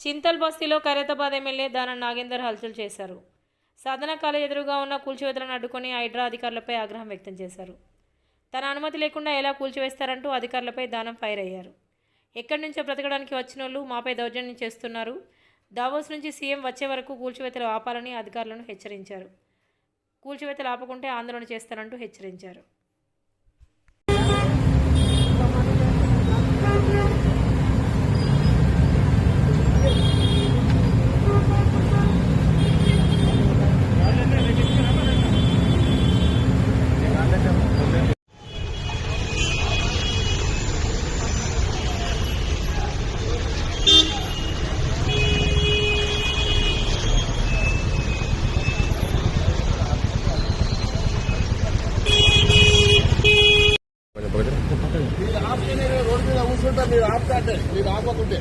చింతల్ బస్తీలో ఖైరతాబాద్ ఎమ్మెల్యే దాన నాగేందర్ హల్చల్ చేశారు. సాధన కాలేజ్ ఎదురుగా ఉన్న కూల్చివేతలను అడ్డుకొని హైడ్రా అధికారులపై ఆగ్రహం వ్యక్తం చేశారు. తన అనుమతి లేకుండా ఎలా కూల్చివేస్తారంటూ అధికారులపై దానం ఫైర్ అయ్యారు. ఎక్కడి నుంచో బ్రతకడానికి వచ్చిన వాళ్ళు మాపై దౌర్జన్యం చేస్తున్నారు. దావోస్ నుంచి సీఎం వచ్చే వరకు కూల్చివేతలు ఆపాలని అధికారులను హెచ్చరించారు. కూల్చివేతలు ఆపకుంటే ఆందోళన చేస్తారంటూ హెచ్చరించారు. మీరు ఆపితే నేను రోడ్డు మీద కూర్చుంటా మీరు ఆపుతాంటే మీరు ఆపకుంటే.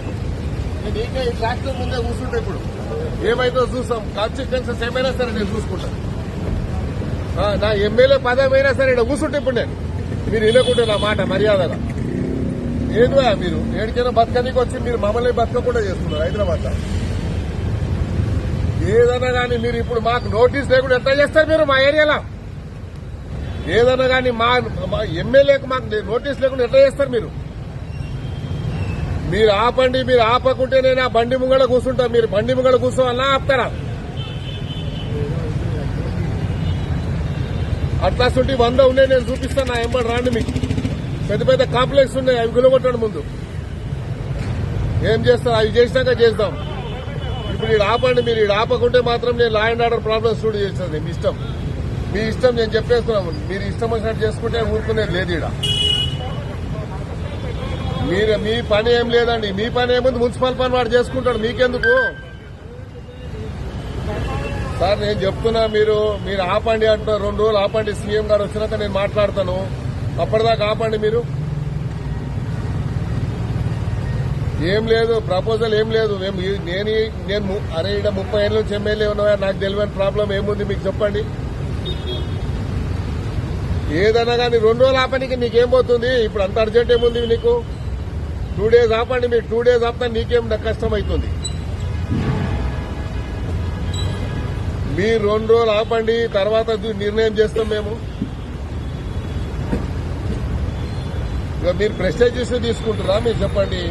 నేను ఇంకా ఈ ట్రాక్టర్ ముందే కూర్చుంటే ఇప్పుడు. ఏమైతే చూస్తాం. కాన్సిక్వెన్సెస్ ఏమైనా సరే నేను చూసుకుంటా. నా ఎమ్మెల్యే పదమైనా సరే ఇక్కడ కూర్చుంటే ఇప్పుడు నేను. మీరు వినకుంటే నా మాట మర్యాదగా. ఏదో మీరు? ఏడికైనా బతకనికి వచ్చి మీరు మమ్మల్ని బతకకుండా చేస్తున్నారు హైదరాబాద్ ఏదైనా కానీ మీరు ఇప్పుడు మాకు నోటీస్ లేకుండా ఎట్లా చేస్తారు మీరు మా ఏరియాలో? ఏదన్నా కానీ మా మా ఎమ్మెల్యేకి మాకు నోటీస్ లేకుండా ఎట్లా చేస్తారు మీరు? మీరు ఆపండి మీరు ఆపకుంటే నేను ఆ బండి ముంగడ కూర్చుంటా. మీరు బండి ముంగడ కూర్చోవాలా ఆపుతారా? అట్లాంటి వంద ఉన్నాయి నేను చూపిస్తాను నా ఎంబడి రాండి మీకు. పెద్ద పెద్ద కాంప్లెక్స్ ఉన్నాయి అవి గులగొట్టండి ముందు. ఏం చేస్తారు? అవి చేసినాక చేద్దాం. ఇప్పుడు ఆపండి మీరు ఆపకుంటే మాత్రం నేను లా అండ్ ఆర్డర్ ప్రాబ్లమ్స్ చూడు చేస్తాను మీ ఇష్టం. మీ ఇష్టం నేను చెప్పేస్తున్నాము మీరు ఇష్టం వచ్చినట్టు చేసుకుంటే ఊరుకునేది లేదు ఈడ. మీరు మీ పని ఏం లేదండి. మీ పని ఏముంది? మున్సిపల్ పని వాడు చేసుకుంటాడు. మీకెందుకు? సార్ నేను చెప్తున్నా మీరు మీరు ఆపండి అంటున్నారు. రెండు రోజులు ఆపండి. సీఎం గారు వచ్చినాక నేను మాట్లాడతాను. అప్పటిదాకా ఆపండి మీరు. ఏం లేదు ప్రపోజల్ ఏం లేదు. మేము నేను నేను ము- అరే ఇక్కడ ముప్పై ఏళ్ళ నుంచి ఎమ్మెల్యే ఉన్నాయా నాకు తెలియని ప్రాబ్లం ఏముంది? మీకు చెప్పండి. ఏదైనా కానీ రెండు రోజులు ఆపడానికి నీకేం పోతుంది? ఇప్పుడు అంత అర్జెంట్ ఏముంది నీకు? టూ డేస్ ఆపండి మీరు టూ డేస్ ఆపితే నీకేం నాకు కష్టం అవుతుంది మీరు రెండు రోజులు ఆపండి తర్వాత నిర్ణయం చేస్తాం మేము. ఇక మీరు ప్రెస్టేజెస్ తీసుకుంటారా? మీరు చెప్పండి.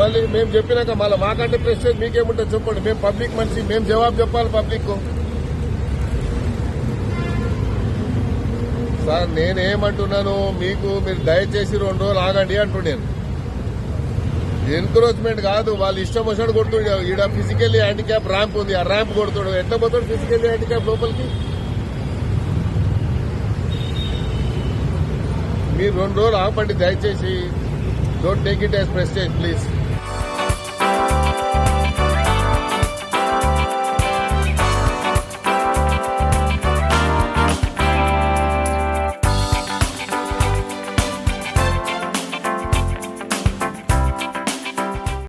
మళ్ళీ మేము చెప్పినాక మళ్ళీ మాకంటే ప్రెస్టేజ్ మీకేముంటుంది చెప్పండి. మేము పబ్లిక్ మనిషి మేము జవాబు చెప్పాలి పబ్లిక్ సార్ నేనేమంటున్నాను మీకు మీరు దయచేసి రెండు రోజులు ఆగండి అంటున్నాను ఎంకరేజ్మెంట్ కాదు వాళ్ళు ఇష్టం వచ్చినట్టు కొడుతుండే. ఈడ ఫిజికల్లీ హ్యాండిక్యాప్ ర్యాంప్ ఉంది ఆ ర్యాంప్ కొడుతుడు. ఎట్లా పోతాడు ఫిజికల్లీ హ్యాండిక్యాప్ లోపలికి? మీరు రెండు రోజులు ఆపండి దయచేసి. Don't take it as prestige please